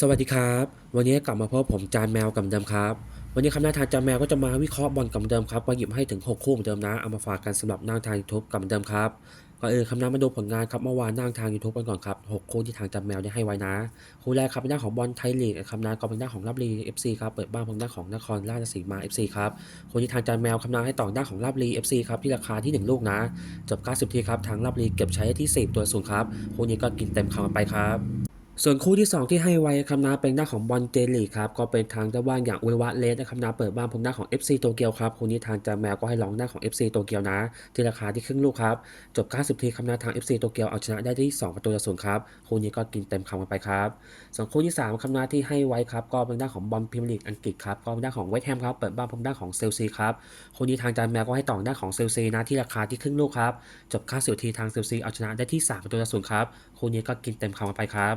สวัสดีครับ วันนี้กลับมาพบผมจานแมวกับเดิมครับ วันนี้คำน้าทางจานแมวก็จะมาวิเคราะห์บอลกับเดิมครับมาหยิบให้ถึง 6 คู่เหมือนเดิมนะเอามาฝากกันสำหรับนั่งทางยูทูบกับเดิมครับก่อนอื่นคำน้ามาดูผลงานครับเมื่อวานนั่งทางยูทูบกันก่อนครับ6คู่ที่ทางจานแมวได้ให้ไว้นะ คู่แรกครับเป็นหน้าของบอลไทยลีกคำนาก็เป็นหน้าของรับรีเอฟซีครับเปิดบ้านเป็นหน้าของนครราชสีมาเอฟซีครับคู่ที่ทางจานแมวคำนาให้ต่อหน้าของรับรีเอฟซีครับที่ราคาที่หนึ่งลูกนะจบ90ทีครับทางรับรีเก็บใช้ที่10ตัวสูงครับคู่นี้ก็กินเต็มคำไปครับ ส่วนคู่ที่ 2 ที่ให้ไว้ครับนะเป็นหน้าของบอลเจลีครับก็เป็นทางเจ้าบ้านอย่างอุลวะเลสนะครับนะเปิดบ้านพงหน้าของ FC โตเกียวครับคู่นี้ทางจาแมวก็ให้ลองหน้าของ FC โตเกียวนะ ที่ราคาที่ครึ่งลูกครับ จบ90ทีครับนะทาง FC โตเกียวเอาชนะได้ที่ 2 ประตูต่อศูนย์ครับคู่นี้ก็กินเต็มคำกันไปครับส่วนคู่ที่3ครับนะที่ให้ไว้ครับก็เป็นหน้าของบอลพรีเมียร์ลีกอังกฤษครับก็เป็นหน้าของเวสต์แฮมครับเปิดบ้านพงหน้าของเซลซีครับคู่นี้ทางจาแมวก็ให้ต่อหน้าของเซลซีนะที่ราคาที่ครึ่งลูกครับจบ90ทีทางเซลซีเอาชนะได้ที่ 3 ประตูต่อศูนย์ครับคู่นี้ก็กินเต็มคำกันไปครับ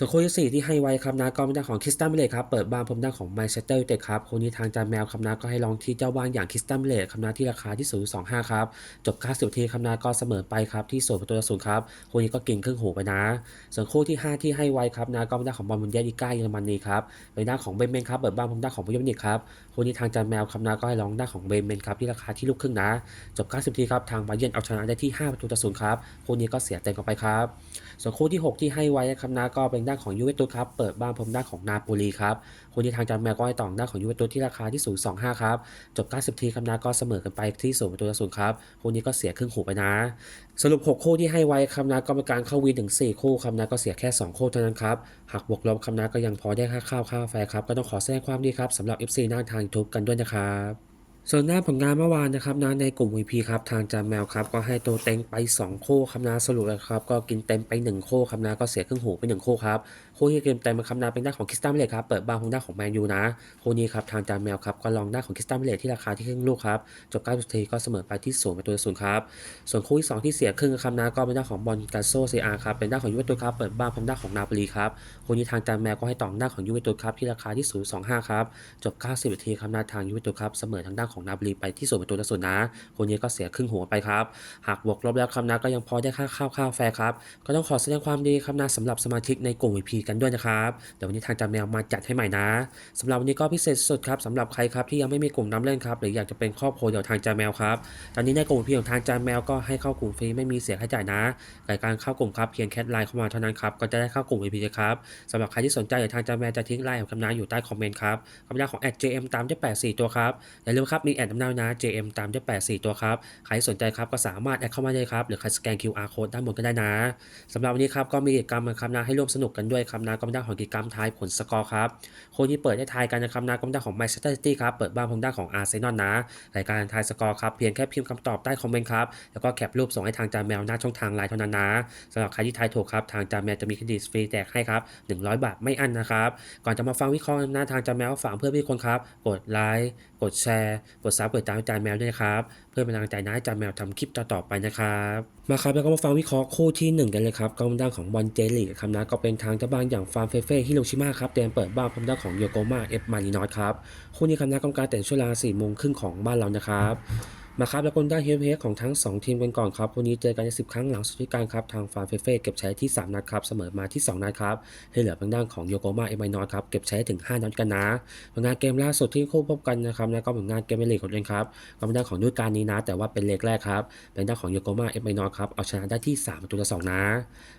ส่วนคู่ที่ 4 ที่ให้ไว้ครับนะก็เป็นด้านของคริสตันเบเลตครับเปิดบ้านพบด้านของแมนเชสเตอร์ยูไนเต็ดครับคู่นี้ทางจานแมวครับนะก็ให้ลองที่เจ้าบ้านอย่างคริสตันเบเลตครับนะที่ราคาที่ 0.25 ครับ จบ90ทีครับนะก็เสมอไปครับที่0ประตูต่อศูนย์ครับคู่นี้ก็กินครึ่งหูไปนะ ส่วนคู่ที่ 5 ที่ให้ไว้ครับนะก็เป็นด้านของบอลมุนเยลิก้าเยอรมนีครับเป็นด้านของเบนเมนครับเปิดบ้านพบด้านของบาเยิร์นมิวนิกครับคู่นี้ทางจานแมวครับนะก็ให้ลองด้าของเบนเมนครับที่ราคาที่ลูกครึ่งนะ จบ90ทีครับทางบาเยนเอาชนะได้ที่5ประตูต่อศูนย์ครับคู่นี้ก็เสียเต็มกันไปครับส่วนคู่ที่ 6 ที่ให้ไว้ครับนะก็เป็นด้านของยูเวนตุสครับ เปิดบ้านพบด้านของนาโปลีครับคู่ที่ทางจานแมวก็ให้ต่อด้านของยูเวนตุสที่ราคาที่ 0.25 ครับ จบ 90 ทีครับนะก็เสมอกันไปที่0ประตูต่อศูนย์ครับคู่นี้ก็เสียครึ่งหูไปนะ สรุป 6 คู่ที่ให้ไว้ครับนะก็เป็นการเข้าวินถึง 4 คู่ครับนะก็เสียแค่ 2 คู่เท่านั้นครับหากบวกลบครับนะก็ยังพอได้ค่าข้าวค่าแฟครับก็ต้องขอแสดงความดีครับสำหรับ FC หน้าทาง YouTube กันด้วยนะครับ ส่วนหน้าผลงานเมื่อวานนะครับนะในกลุ่ม VP ครับทางจามแมวครับก็ให้ตัวเต็งไป2คู่ครับนะสรุปเลยครับก็กินเต็มไป1คู่ครับนะก็เสียครึ่งหูไป1คู่ครับ คู่ที่เกินเต็มครับนะเป็นด้าของคิสตันเลตครับเปิดบ้านของด้าของแมนยูนะคู่นี้ครับทางจามแมวครับก็ลองด้าของคิสตันเลตที่ราคาที่ครึ่งลูกครับจบ9ทีก็เสมอไปที่0ประตูศูนย์ครับส่วนคู่ที่2ที่เสียครึ่งครับนะก็เป็นด้าของบอลกาโซเซียครับเป็นด้าของยูเวนตุสครับเปิดบ้านของด้าของนาโปลีครับคู่นี้ทางจามแมวก็ให้ต่อด้าของยูเวนตุสครับที่ราคาที่0.25ครับจบ90นาทีครับนาทางยูเวนตุสครับเสมอทางด้านของนาบรีไปที่ส่วนประตูต่อศูนย์นะคนนี้ก็เสียครึ่งหัวไปครับหากบวกลบแล้วครับนะก็ยังพอได้ค่าข้าวข้าวแฟร์ครับก็ต้องขอแสดงความดีครับนะสำหรับสมาชิกในกลุ่ม VIP กันด้วยนะครับเดี๋ยววันนี้ทางจาแมวมาจัดให้ใหม่นะสำหรับวันนี้ก็พิเศษสุดครับสำหรับใครครับที่ยังไม่มีกลุ่มน้ำเล่นครับหรืออยากจะเป็นครอบครัวเดียวทางจาแมวครับตอนนี้ในกลุ่ม VP ของทางจาแมวก็ให้เข้ากลุ่มฟรีไม่มีเสียค่าใช้จ่ายนะรายการเข้ากลุ่มครับเพียงแค่ไลน์เข้ามาเท่านั้นครับก็จะได้เข้ากลุ่ม VP ครับสำหรับใครที่สนใจเดี๋ยวทางจาแมวจะทิ้งไลน์ของคำนาอยู่ใต้คอมเมนต์ครับคำนามของ @jm ตามด้วย84 ตัวครับอย่าลืมครับมีแอดน้ำเนานะ jm ตามด้วย84 ตัวครับใครสนใจครับก็สามารถแอดเข้ามาได้ครับหรือใครสแกน QR code ด้านบนก็ได้นะสำหรับวันนี้ครับก็มีกิจกรรมนะครับนะให้ร่วมสนุกกันด้วยครับนะก็เป็นด้านของกิจกรรมทายผลสกอร์ครับค้ดที่เปิดให้ทายกันนะครับนะก็เป็นด้านของ Manchester City ครับเปิดบ้านของด้าของ Arsenal นะรายการทายสกอร์ครับเพียงแค่พิมพ์คำตอบใต้คอมเมนต์ครับแล้วก็แคปรูปส่งให้ทางจานแมวหน้าช่องทางไลน์เท่านั้นนะสำหรับใครที่ทายถูกครับทางจานแมวจะมีเครดิตฟรีแจกให้ครับ100 บาทไม่อั้นนะครับก่อนจะมาฟังวิเคราะห์หน้าทางจานแมวฝากเพื่อนพี่คนครับกดไลค์ กดแชร์ กดซับกดตามจานแมวด้วยครับ เพื่อเป็นกำลังใจนะอาจานแมวทำคลิปต่อๆไปนะครับ มาครับแล้วก็มาฟังวิเคราะห์คู่ที่ 1 กันเลยครับกองด้านของบอลเจลีกครับนะก็เป็นทางเจ้าบ้านอย่างฟาร์มเฟเฟ่ฮิโรชิมาครับเตรียมเปิดบ้านพร้อมด้านของโยโกมาเอฟมารินอสครับคู่นี้ครับนะกองการแต่งช่วงเวลา4โมงครึ่งของบ้านเรานะครับ มาครับแล้วคนได้เฮฟเฮของทั้ง 2 ทีมกันก่อนครับวันนี้เจอกันใน10ครั้งหลังสุดที่การครับทางฟาร์มเฟเฟ่เก็บใช้ที่ 3 นัดครับเสมอมาที่ 2 นัดครับให้เหลือทางด้านของโยโกมาเอมานอสครับเก็บใช้ถึง 5 นัดกันนะผลงานเกมล่าสุดที่คู่พบกันนะครับแล้วก็ผลงานเกมในลีกของเองครับก็เป็นด้านของฤดูกาลนี้นะ แต่ว่าเป็นเลกแรกครับเป็นด้านของโยโกมาเอมานอสครับเอาชนะได้ที่3ประตูต่อ2นะ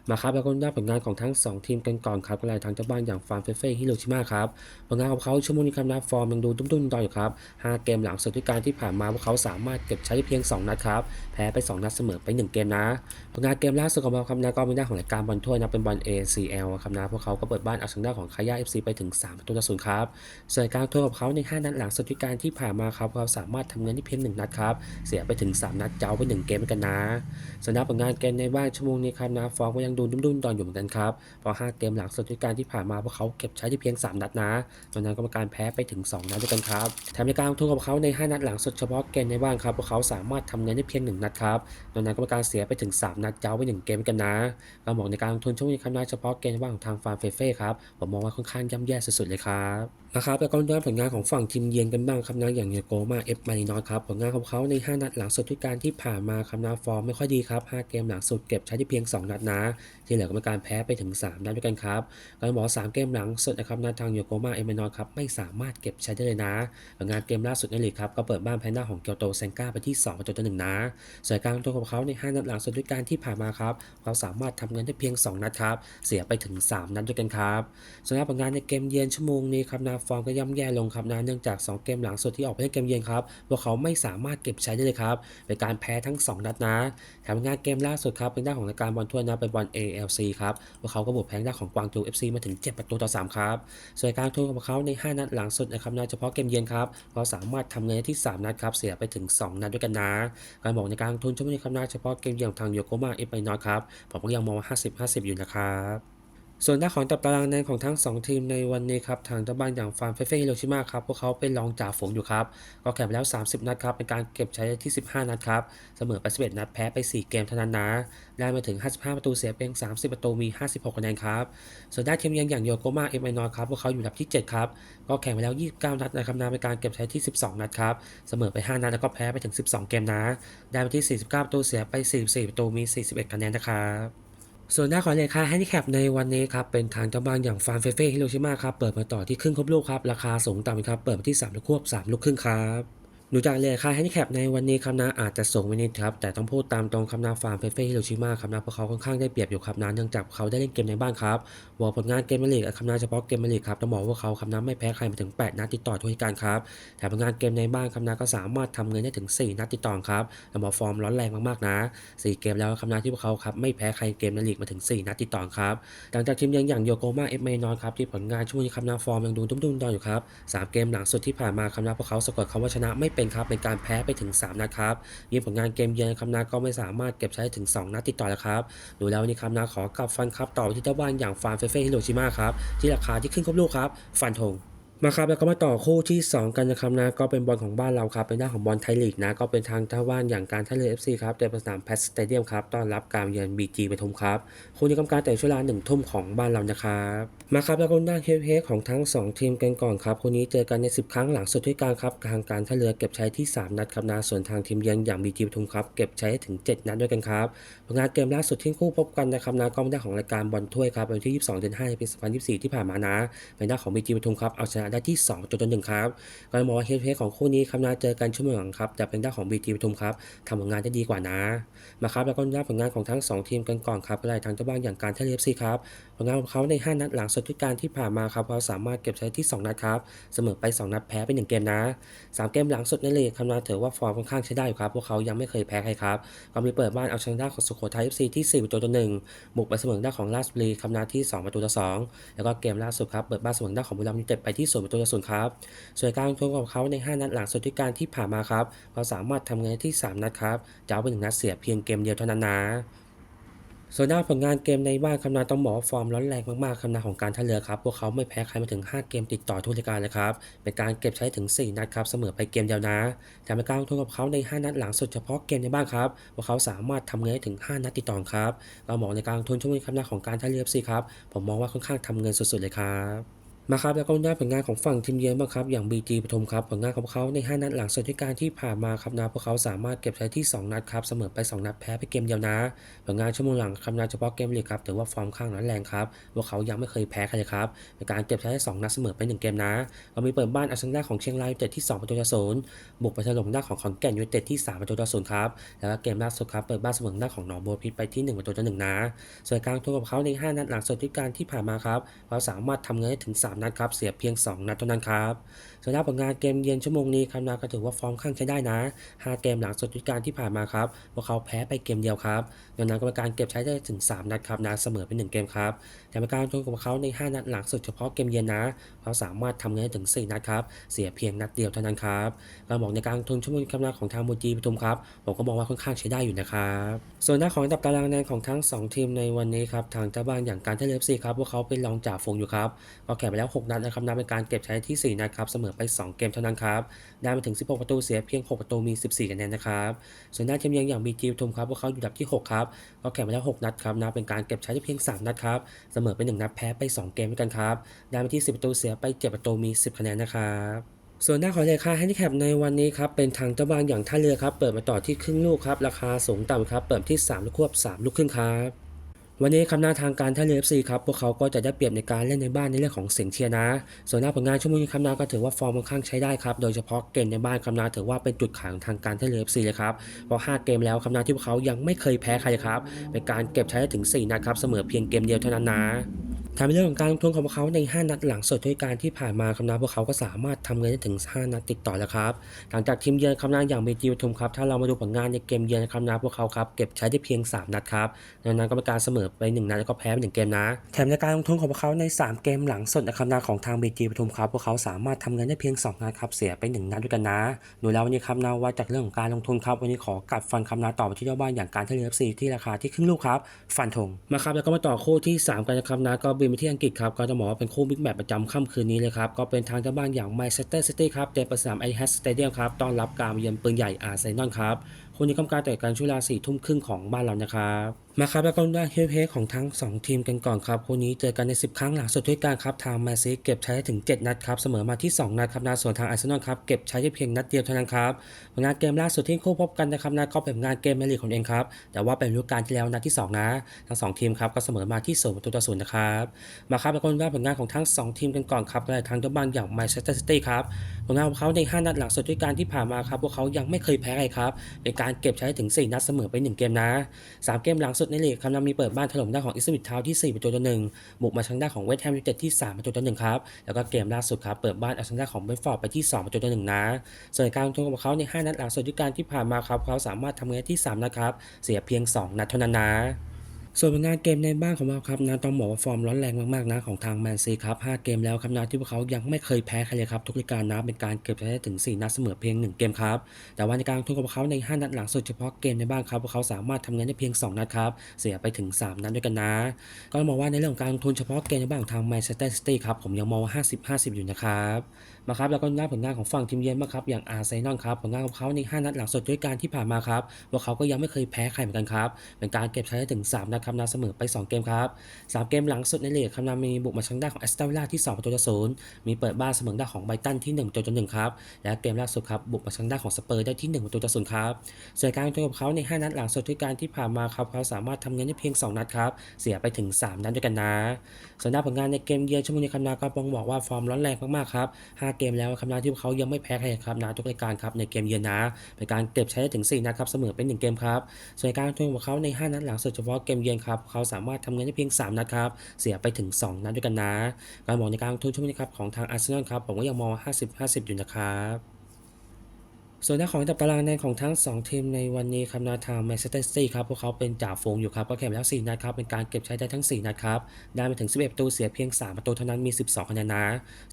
มาครับแล้วก็ได้ผลงานของทั้ง 2 ทีมกันก่อนครับก็เลยทางเจ้าบ้านอย่างฟาร์มเฟเฟ่ฮิโรชิมาครับผลงานของเขาชั่วโมงนี้ครับนะฟอร์มยังดูตุ้มๆดอยอยู่ครับห้าเกมหลังสุดที่การที่ผ่านมาพวกเขาสามารถเก็บใช้เพียง 2 นัดครับ แพ้ไป 2 นัดเสมอไป 1 เกมนะผลงานเกมล่าสุดของเราครับนะก็เป็นด้าของรายการบอลถ้วยนะเป็นบอล ACL ครับนะพวกเขาก็เปิดบ้านเอาชนะของคายา FC ไปถึง3ประตูต่อศูนย์ครับส่วนการถ้วยของเขาใน 5 นัดหลังสุดที่การที่ผ่านมาครับพวกเขาสามารถทำเงินที่เพียง 1 นัดครับเสียไปถึง 3 นัดเจ้าไป 1 เกมเหมือนกันนะส่วนนัดผลงานเกมในบ้านชั่วโมงนี้ครับนะฟอร์มก็ยังดูดุ้มๆดอนอยู่เหมือนกันครับพราะ5เกมหลังสุดที่การที่ผ่านมาพวกเขาเก็บใช้ที่เพียง 3 นัดนะตอนนั้นกรรมการแพ้ไปถึง 2 นัดด้วยกันครับแถมในการทุ่งของเขาใน 5 นัดหลังสุดเฉพาะเกมในบ้านครับพวกเขาสามารถทำเงินได้เพียง 1 นัดครับดังนั้นกรรมการเสียไปถึง 3 นัดเจ้าไป 1 เกมกันนะการบอกในการลงทุนช่วงนี้ครับนะเฉพาะเกมว่างของทางฟาร์มเฟเฟ่ครับผมมองว่าค่อนข้างย่ำแย่สุดๆเลยครับนะครับแล้วก็ด้านผลงานของฝั่งทีมเยือนกันบ้างครับนะอย่างเยโกมาเอฟมารินอสครับผลงานของเขาใน 5 นัดหลังสุดทุกการที่ผ่านมาครับนะฟอร์มไม่ค่อยดีครับ 5 เกมหลังสุดเก็บใช้ได้เพียง 2 นัดนะ ที่เหลือกรรมการแพ้ไปถึง 3 นัดด้วยกันครับการบอกว่า3เกมหลังสุดนะครับนาทางโยโกมาเอฟมารินอสครับไม่สามารถเก็บใช้ได้เลยนะผลงานเกมล่าสุดในลีกครับก็เปิดบ้านแพ้หน้าของเกียวโตเซนก้าไปที่2ประตูต่อหนึ่งนะส่วนการลงทุนของเขาใน 5 นัดหลังสุดด้วยการที่ผ่านมาครับเขาสามารถทำเงินได้เพียง 2 นัดครับเสียไปถึง 3 นัดด้วยกันครับส่วนผลงานในเกมเยือนชั่วโมงนี้ครับนาฟอร์มก็ย่ำแย่ลงครับนะเนื่องจาก 2 เกมหลังสุดที่ออกไปเล่นเกมเยือนครับพวกเขาไม่สามารถเก็บใช้ได้เลยครับเป็นการแพ้ทั้ง 2 นัดนะแถมงานเกมล่าสุดครับเป็นด้านของรายการบอลถ้วยนะเป็นบอล ALC ครับพวกเขาก็บุกแพ้ด้านของกวางโจว FC มาถึง 7 ประตูต่อ 3 ครับ ส่วนการทุนของเขาใน 5 นัดหลังสุดนะครับนะเฉพาะเกมเยือนครับเขาสามารถทำเงินได้ที่ 3 นัดครับเสียไปถึง 2 นัดด้วยกันนะการบอกในการทุนช่วงนี้ครับนะเฉพาะเกมเยือนของทางโยโกมาเอฟไอนอตครับผมก็ยังมองว่า50-50 อยู่นะครับ ส่วนด้านของตับตารางแนนของทั้ง 2 ทีมในวันนี้ครับทางเจ้าบ้านอย่างฟาร์มเฟเฟ่ฮิโรชิมาครับพวกเขาเป็นรองจ่าฝูงอยู่ครับ ก็แข่งไปแล้ว 30 นัดครับเป็นการเก็บใช้ที่ 15 นัดครับ เสมอไป11นัดแพ้ไป 4 เกมเท่านั้นนะได้มาถึง 55 ประตูเสียเพียง 30 ประตูมี 56คะแนนครับ ส่วนด้านทีมเยือนอย่างโยโกมาเอฟไอนอตครับพวกเขาอยู่อันดับที่ 7 ครับ ก็แข่งไปแล้ว 29 นัดนะครับนะเป็นการเก็บใช้ที่ 12 นัดครับเสมอไป 5 นัดแล้วก็แพ้ไปถึง 12 เกมนะได้มาที่ 49 ประตูเสียไป 44 ประตูมี 41คะแนนนะครับ ส่วนหน้าของเลขาแฮนดิแคปในวันนี้ครับเป็นทางเจ้าบ้านอย่างฟานเฟเฟ่ฮิโรชิมาครับเปิดมาต่อที่ครึ่งครบลูกครับราคาสูงต่ำครับเปิดมาที่3ลูกควบ3ลูกครึ่งครับ ดูจากเลขาแฮนดิแคปในวันนี้ครับนะอาจจะสูงไปนิดครับ แต่ต้องพูดตามตรงคำนาฟาร์มเฟเฟ่ฮิโรชิมาครับนะเพราะเขาค่อนข้างได้เปรียบอยู่ครับนะเนื่องจากเขาได้เล่นเกมในบ้านครับวอลผลงานเกมเมลีกคำนาเฉพาะเกมเมลีกครับต้องบอกว่าเขาคำนาไม่แพ้ใครมาถึง 8 นัดติดต่อทุกการครับแถมผลงานเกมในบ้านคำนาก็สามารถทำเงินได้ถึง 4 นัดติดต่อครับต้องบอกฟอร์มร้อนแรงมากๆนะ 4 เกมแล้วคำนาที่พวกเขาครับไม่แพ้ใครเกมในลีกมาถึง 4 นัดติดต่อครับหลังจากทีมยังอย่างโยโกมาเอฟเมนอนครับที่ผลงานช่วงนี้คำนาฟอร์มยังดูตุ้มๆดอนอยู่ครับสามเกมหลังสุดที่ผ่านมาคำนาพวกเขาสะกดคำว่าชนะไม่เป็นครับเป็นการแพ้ไปถึง 3 นัดครับยิ่งผลงานเกมเยือนคำนาก็ไม่สามารถเก็บใช้ถึง 2 นัดติดต่อแล้วครับดูแล้วนี่คำนาขอกลับฟันครับต่อที่เจ้าบ้านอย่างฟาร์มเฟเฟ่ฮิโรชิมาครับที่ราคาที่ขึ้นครบลูกครับฟันธง มาครับแล้วก็มาต่อคู่ที่ 2 กันนะครับนะก็เป็นบอลของบ้านเราครับเป็นด้านของบอลไทยลีกนะก็เป็นทางเจ้าบ้านอย่างการท่าเรือ FC ครับเดินสนามแพสสเตเดียมครับต้อนรับการเยือน BG ปทุมครับคู่นี้กำการแต่ช่วงเวลาหนึ่งทุ่มของบ้านเรานะครับมาครับแล้วก็ด้านเฮฟเฮของทั้ง 2 ทีมกันก่อนครับคู่นี้เจอกันใน 10 ครั้งหลังสุดด้วยกันครับทางการท่าเรือเก็บใช้ที่ 3 นัดครับนะส่วนทางทีมเยือนอย่าง BG ปทุมครับเก็บใช้ถึง 7 นัดด้วยกันครับผลงานเกมล่าสุดที่คู่พบกันนะครับนะก็เป็นด้านของรายการบอลถ้วยครับวันที่ 22เดือน5ปี2024 ที่ผ่านมานะเป็นด้านของ BG ปทุมครับเอาชนะได้ที่2จนหนึ่งครับก็มองว่าเฮดเฮดของคู่นี้ครับนะเจอกันชั่วโมงหลังครับจะเป็นด้านของบีทีปทุมครับทำผลงานได้ดีกว่านะมาครับแล้วก็ด้านผลงานของทั้ง 2 ทีมกันก่อนครับก็เลยทางเจ้าบ้านอย่างการเทเรือ FC ครับผลงานของเขาใน 5 นัดหลังสุดทุกการที่ผ่านมาครับเขาสามารถเก็บใช้ที่ 2 นัดครับเสมอไป 2 นัดแพ้ไป1เกมนะ 3 เกมหลังสุดในลีกคำนวณถือว่าฟอร์มค่อนข้างใช้ได้อยู่ครับพวกเขายังไม่เคยแพ้ใครครับก็มีเปิดบ้านเอาชนะด้านของสุโขทัย FC ที่4ประตูต่อ1บุกไปเสมอด้านของราชบุรีคำนวณที่ 2 ประตูต่อ2แล้วก็เกมล่าสุดครับเปิดบ้านเสมอด้านของบุรีรัมย์ยูไนเต็ดไปที่0ประตูต่อ0ครับ ส่วนการลงทุนของเขาใน 5 นัดหลังสุดที่การที่ผ่านมาครับเขาสามารถทำเงินได้ที่ 3 นัดครับจะเอาไปหนึ่งนัดเสียเพียงเกมเดียวเท่านั้นนะส่วนด้านผลงานเกมในบ้านคำนาต้องบอกว่าฟอร์มร้อนแรงมากๆคำนาของการท่าเรือครับ พวกเขาไม่แพ้ใครมาถึง 5 เกมติดต่อทุกรายการเลยครับ เป็นการเก็บใช้ถึง 4 นัดครับ เสมอไปเกมเดียวนะแต่ในการลงทุนกับเขาใน 5 นัดหลังสุดเฉพาะเกมในบ้านครับ พวกเขาสามารถทำเงินได้ถึง 5 นัดติดต่อครับ เรามองในการลงทุนช่วงนี้คำนาของการท่าเรือซีครับ ผมมองว่าค่อนข้างทำเงินสุดๆเลยครับ มาครับแล้วก็ด้านผลงานของฝั่งทีมเยือนบ้างครับอย่าง BG ปทุมครับผลงานของเขาใน 5 นัดหลังสุดที่การที่ผ่านมาครับนะพวกเขาสามารถเก็บใช้ที่ 2 นัดครับเสมอไป 2 นัดแพ้ไปเกมเดียวนะผลงานชั่วโมงหลังคำนาเฉพาะเกมลีกครับถือว่าฟอร์มข้างร้อนแรงครับพวกเขายังไม่เคยแพ้ใครเลยครับในการเก็บใช้ได้2นัดเสมอไป 1 เกมนะเรามีเปิดบ้านเอาชนะของเชียงรายยูไนเต็ดที่2ประตูต่อศูนย์บุกไปถล่มด้าของขอนแก่นยูไนเต็ดที่ 3 ประตูต่อศูนย์ครับแล้วก็เกมล่าสุดครับเปิดบ้านเสมอด้าของหนองบัวพิษไปที่ 1 ประตูต่อหนึ่งนะส่วนการลงทุนกับเขาใน 5 นัดหลังสุดที่การที่ผ่านมาครับเขาสามารถทำเงินได้ถึง 3นัดครับเสียเพียง 2 นัดเท่านั้นครับส่วนด้านผลงานเกมเยือนชั่วโมงนี้ครับนาก็ถือว่าฟอร์มข้างใช้ได้นะ 5 เกมหลังสุดที่การที่ผ่านมาครับพวกเขาแพ้ไปเกมเดียวครับดังนั้นกรรมการเก็บใช้ได้ถึง 3 นัดครับนาเสมอเป็น1เกมครับแต่กรรมการลงทุนของเขาใน 5 นัดหลังสุดเฉพาะเกมเยือนนะเขาสามารถทำเงินได้ถึง 4 นัดครับเสียเพียงนัดเดียวเท่านั้นครับเราบอกในการทุนชั่วโมงคำนาของทางมูจีปทุมครับผมก็มองว่าค่อนข้างใช้ได้อยู่นะครับส่วนด้าของอันดับตารางแนนของทั้ง 2 ทีมในวันนี้ครับทางเจ้าบ้านอย่างการเทเลฟซีครับพวกเขาเป็นรองจ่าฝูงอยู่ครับก็แข่งไปแล้ว6 นัดนะครับนับเป็นการเก็บใช้ที่ 4 นัดครับ เสมอไป 2 เกมเท่านั้นครับได้มาถึง 16 ประตูเสียเพียง 6 ประตูมี 14 คะแนนนะครับส่วนหน้าทีมเยือนอย่างบีจีปทุมครับพวกเขาอยู่อันดับที่ 6 ครับก็แข่งไปแล้ว 6 นัดครับนับเป็นการเก็บใช้ได้เพียง 3 นัดครับเสมอไป 1 นัดแพ้ไป 2 เกมด้วยกันครับได้มาที่ 10 ประตูเสียไป 7 ประตูมี 10 คะแนนนะครับส่วนหน้าของราคาแฮนดิแคปในวันนี้ครับเป็นทางเจ้าบ้านอย่างท่าเรือครับเปิดมาต่อที่ครึ่งลูกครับราคาสูงต่ำครับเปิดที่ 3 ลูกควบ 3 ลูกครึ่งครับ วันนี้คำหน้าทางการท่าเรือ FC ครับพวกเขาก็จะได้เปรียบในการเล่นในบ้านในเรื่องของเสียงเชียร์นะ ส่วนหน้าผลงานชั่วโมงนี้คำนาก็ถือว่าฟอร์มค่อนข้างใช้ได้ครับโดยเฉพาะเกมในบ้านคำนาถือว่าเป็นจุดขายของทางการท่าเรือ FC เลยครับเพราะ 5 เกมแล้วคำนาที่พวกเขายังไม่เคยแพ้ใครครับเป็นการเก็บใช้ได้ถึง 4 นัดครับเสมอเพียงเกมเดียวเท่านั้นนะ ทำในเรื่องของการลงทุนของพวกเขาใน 5 นัดหลังสุดด้วยการที่ผ่านมาคำนาพวกเขาก็สามารถทำเงินได้ถึง 5 นัดติดต่อแล้วครับ หลังจากทีมเยือนคำนาอย่างเบจีปทุมครับ ถ้าเรามาดูผลงานในเกมเยือนคำนาพวกเขาครับ เก็บใช้ได้เพียง 3 นัดครับดังนั้นก็เป็นการเสมอไป 1 นัดแล้วก็แพ้ไป1เกมนะ แถมในการลงทุนของพวกเขาใน 3 เกมหลังสุดในคำนาของทางเบจีปทุมครับ พวกเขาสามารถทำเงินได้เพียง 2 นัดครับเสียไป 1 นัดด้วยกันนะดูแล้ววันนี้คำนาว่าจากเรื่องของการลงทุนครับวันนี้ขอกัดฟันคำนาต่อไปที่เจ้าบ้านอย่างการท่าเรือ FC ที่ราคาที่ครึ่งลูกครับฟันธงมาครับแล้วก็มาต่อคู่ที่ 3 กันนะครับนะก็บินไปที่อังกฤษครับก็จะบอกว่าเป็นคู่บิ๊กแมตช์ประจำค่ำคืนนี้เลยครับ ก็เป็นทางเจ้าบ้านอย่างแมนเชสเตอร์ซิตี้ครับเจอประสนามไอแฮสสเตเดียมครับต้อนรับการเยือนปืนใหญ่อาร์เซนอลครับคนนี้กำการแต่การช่วงเวลาสี่ทุ่มครึ่งของบ้านเรานะครับ มาครับแล้วก็ด้เฮเพของทั้ง 2 ทีมกันก่อนครับคู่นี้เจอกันใน 10 ครั้งหลังสุดด้วยกันครับทางแมนซีเก็บใช้ถึง 7 นัดครับเสมอมาที่ 2 นัดครับนาส่วนทางอาร์เซนอลครับเก็บใช้ได้เพียงนัดเดียวเท่านั้นครับผลงานเกมล่าสุดที่คู่พบกันนะครับนะก็เป็นงานเกมในลีกของเองครับแต่ว่าเป็นฤดูกาลที่แล้วนัดที่ 2 นะ ทั้ง 2 ทีมครับก็เสมอมาที่0ประตูต่อศูนย์นะครับมาครับแล้วก็ว่าผลงานของทั้ง 2 ทีมกันก่อนครับในทางเจ้าบ้านอย่างแมนเชสเตอร์ซิตี้ครับผลงานของเขาใน 5 นัดหลังสุดด้วยกันที่ผ่านมาครับพวกเขายังไม่เคยแพ้ใครครับเป็นการเก็บใช้ถึง 4 นัดเสมอไป 1 เกมนะ 3 เกมหลังสุดในลีกครับนำมีเปิดบ้านถล่มด้านของอิสมิททาวที่ 4 ประตูต่อหนึ่งบุกมาทางด้านของเวสต์แฮมยูไนเต็ดที่ 3 ประตูต่อหนึ่งครับ แล้วก็เกมล่าสุดครับ เปิดบ้านเอาชนะด้านของเบนฟอร์ดไปที่ 2 ประตูต่อหนึ่งนะ ส่วนการลงทุนของเขาใน 5 นัดหลังสุดที่การที่ผ่านมาครับเขาสามารถทำเงินที่ 3 นะครับ เสียเพียง 2 นัดเท่านั้นนะ ส่วนผลงานเกมในบ้านของเราครับนะต้องบอกว่าฟอร์มร้อนแรงมากๆนะของทางแมนซีครับ5เกมแล้วครับนะที่พวกเขายังไม่เคยแพ้ใครเลยครับทุกรายการนะเป็นการเก็บได้ถึง 4 นัดเสมอเพียง 1 เกมครับ แต่ว่าในการทุนของพวกเขาใน 5 นัดหลังสุดเฉพาะเกมในบ้านครับพวกเขาสามารถทำเงินได้เพียง 2 นัดครับเสียไปถึง 3 นัดด้วยกันนะ ก็ต้องบอกว่าในเรื่องของการลงทุนเฉพาะเกมในบ้านของทางแมนเชสเตอร์ซิตี้ครับผมยังมองว่า50-50 อยู่นะครับมาครับแล้วก็ได้ผลงานของฝั่งทีมเยือนมางครับอย่างอาร์เซนอลครับผลงานของเขาใน 5 นัดหลังสุดด้วยการที่ผ่านมาครับพวกเขาก็ยังไม่เคยแพ้ใครเหมือนกันครับเป็นการเก็บใช้ได้ถึง3นัดครับนาเสมอไป 2 เกมครับ 3 เกมหลังสุดในลีกครับนามีบุกมาทางด้าของแอสตันวิลล่าที่2ประตูต่อศูนย์มีเปิดบ้านเสมอได้ของไบตันที่1ประตูต่อหนึ่งครับ และเกมล่าสุดครับบุกมาทางด้าของสเปอร์ได้ที่1ประตูต่อศูนย์ครับส่วนการลงทุนของเขาใน 5 นัดหลังสุดด้วยการที่ผ่านมาครับเขาสามารถทำเงินได้เพียง 2 นัดครับเสียไปถึง 3 นัดด้วยกันนะส่วนด้าผลงานในเกมเยือนชั่วโมงนี้ครับนาก็ต้องบอกว่าฟอร์มร้อนแรงมากๆครับ5เกมแล้วครับนาที่พวกเขายังไม่แพ้ใครครับนาทุกรายการครับในเกมเยือนนะเป็นการเก็บใช้ได้ถึง4นัดครับเสมอเป็น1เกมครับส่วนการทุนของเขาใน 5 นัดหลังสุดเฉพาะเกมเยือนครับเขาสามารถทำเงินได้เพียง 3 นัดครับเสียไปถึง 2 นัดด้วยกันนะ การมองในการลงทุนช่วงนี้ครับของทางอาร์เซนอลครับผมก็ยังมอง 50-50 อยู่นะครับ ส่วนหน้าของอับตารางแนนของทั้ง 2 ทีมในวันนี้ครับนาทางแมนเชสเตอร์ซิตี้ครับพวกเขาเป็นจ่าฝูงอยู่ครับก็แข่งไปแล้ว 4 นัดครับเป็นการเก็บใช้ได้ทั้ง 4 นัดครับได้มาถึง 11 ประตูเสียเพียง 3 ประตูเท่านั้นมี 12 คะแนนนะ